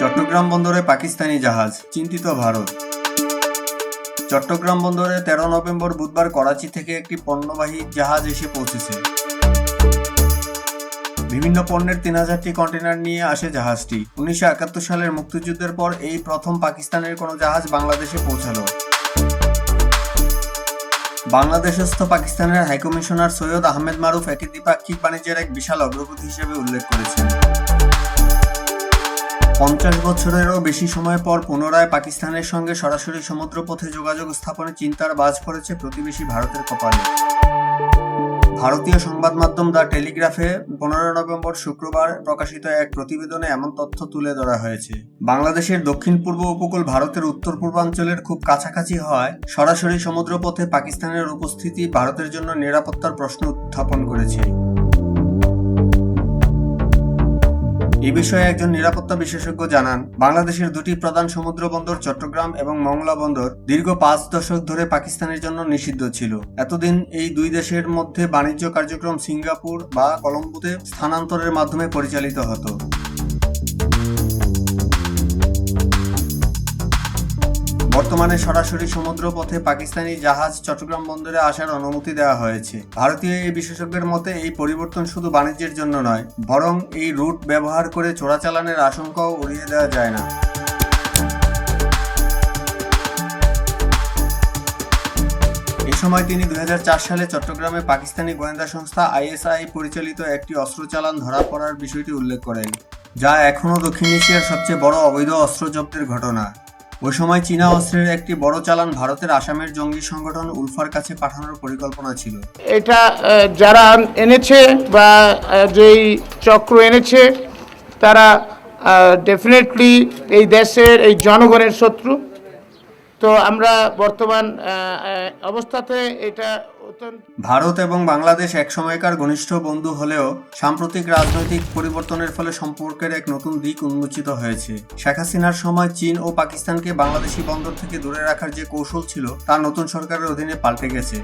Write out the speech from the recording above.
চট্টগ্রাম বন্দরে পাকিস্তানি জাহাজ, চিন্তিত ভারত। চট্টগ্রাম বন্দরে তেরো নভেম্বর বুধবার করাচি থেকে একটি পণ্যবাহী জাহাজ এসে পৌঁছেছে। বিভিন্ন পণ্যের তিন হাজারটি কন্টেনার নিয়ে আসে জাহাজটি। উনিশশো একাত্তর সালের মুক্তিযুদ্ধের পর এই প্রথম পাকিস্তানের কোনো জাহাজ বাংলাদেশে পৌঁছালো। বাংলাদেশস্থ পাকিস্তানের হাইকমিশনার সৈয়দ আহমেদ মারুফ একে দ্বিপাক্ষিক বাণিজ্যের এক বিশাল অগ্রগতি হিসেবে উল্লেখ করেছেন। পঞ্চাশ বছরেরও বেশি সময় পর পুনরায় পাকিস্তানের সঙ্গে সরাসরি সমুদ্রপথে যোগাযোগ স্থাপনে চিন্তার বাজ পড়েছে প্রতিবেশী ভারতের কপালে। ভারতীয় সংবাদ মাধ্যম দ্য টেলিগ্রাফে পনেরো নভেম্বর শুক্রবার প্রকাশিত এক প্রতিবেদনে এমন তথ্য তুলে ধরা হয়েছে। বাংলাদেশের দক্ষিণ পূর্ব উপকূল ভারতের উত্তর পূর্বাঞ্চলের খুব কাছাকাছি হওয়ায় সরাসরি সমুদ্রপথে পাকিস্তানের উপস্থিতি ভারতের জন্য নিরাপত্তার প্রশ্ন উত্থাপন করেছে। এ বিষয়ে একজন নিরাপত্তা বিশেষজ্ঞ জানান, বাংলাদেশের দুটি প্রধান সমুদ্র বন্দর চট্টগ্রাম এবং মংলা বন্দর দীর্ঘ পাঁচ দশক ধরে পাকিস্তানের জন্য নিষিদ্ধ ছিল। এতদিন এই দুই দেশের মধ্যে বাণিজ্য কার্যক্রম সিঙ্গাপুর বা কলম্বোতে স্থানান্তরের মাধ্যমে পরিচালিত হতো। বর্তমানে সরাসরি সমুদ্রপথে পাকিস্তানি জাহাজ চট্টগ্রাম বন্দরে আসার অনুমতি দেওয়া হয়েছে। ভারতীয় এই বিশেষজ্ঞের মতে, এই পরিবর্তন শুধু বাণিজ্যের জন্য নয়, বরং এই রুট ব্যবহার করে চোরাচালানের আশঙ্কাও উড়িয়ে দেওয়া যায় না। সময় তিনি দু হাজার চার সালে চট্টগ্রামে পাকিস্তানি গোয়েন্দা সংস্থা আইএসআই পরিচালিত একটি অস্ত্র চালান ধরা পড়ার বিষয়টি উল্লেখ করেন, যা এখনও দক্ষিণ এশিয়ার সবচেয়ে বড় অবৈধ অস্ত্র জব্দের ঘটনা। ওই সময় চীনা অস্ত্রের একটি বড় চালান ভারতের আসামের জঙ্গি সংগঠন উলফার কাছে পাঠানোর পরিকল্পনা ছিল। এটা যারা এনেছে বা যেই চক্র এনেছে, তারা ডেফিনেটলি এই দেশের, এই জনগণের শত্রু। তো আমরা বর্তমান অবস্থাতে এটা ভারত এবং বাংলাদেশ এক সময়কার ঘনিষ্ঠ বন্ধু হলেও সাম্প্রতিক রাজনৈতিক পরিবর্তনের ফলে সম্পর্কের এক নতুন দিক উন্মোচিত হয়েছে। শেখ হাসিনার সময় চীন ও পাকিস্তানকে বাংলাদেশি বন্দর থেকে দূরে রাখার যে কৌশল ছিল, তা নতুন সরকারের অধীনে পাল্টে গেছে।